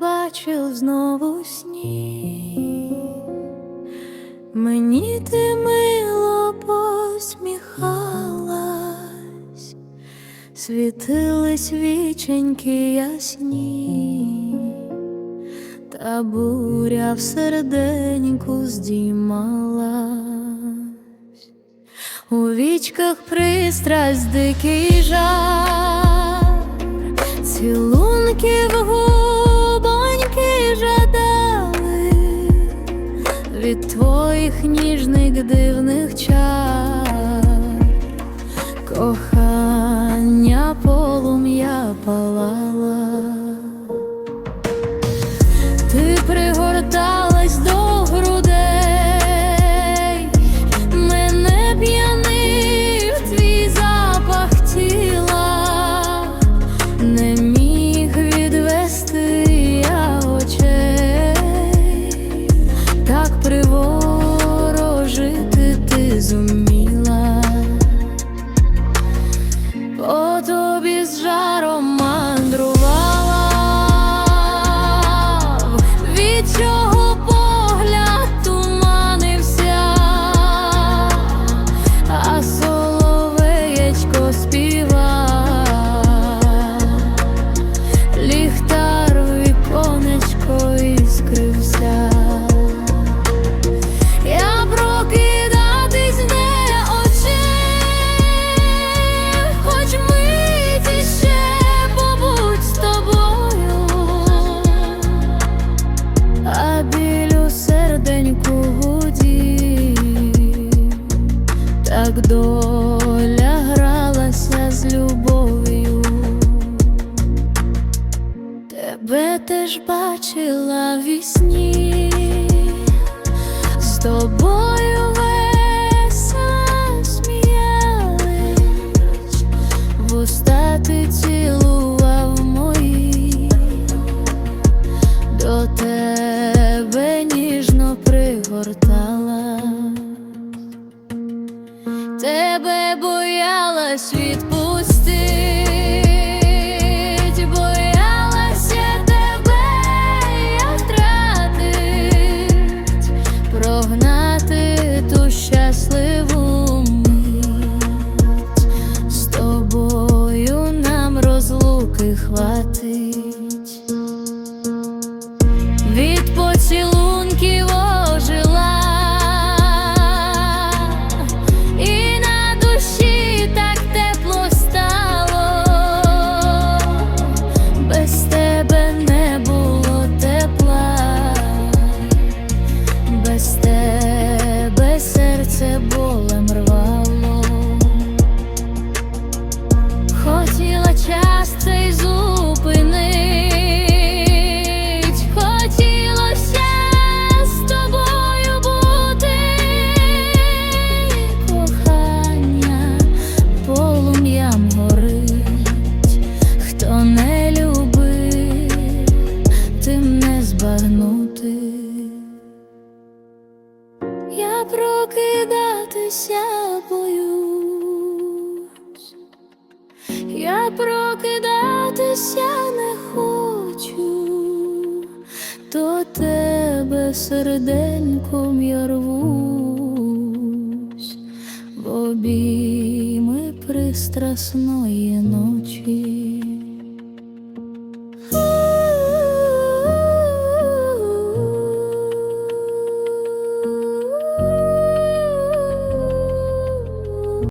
бачив знову сні, мені ти мило посміхалась, світились віченьки ясні, та буря в серденьку здіймалась. У вічках пристрасть дикий жар, цілунки в губоньки жадали від твоїх ніжних дивних чар, доля гралася з любов'ю. Тебе теж бачила в вісні, з тобою весело сміялись, вуста цілував мої, до тебе ніжно пригортала, боялась Я прокидатися боюсь, я прокидатися не хочу, до тебе серденьком я рвусь. В обійми пристрасної ночі.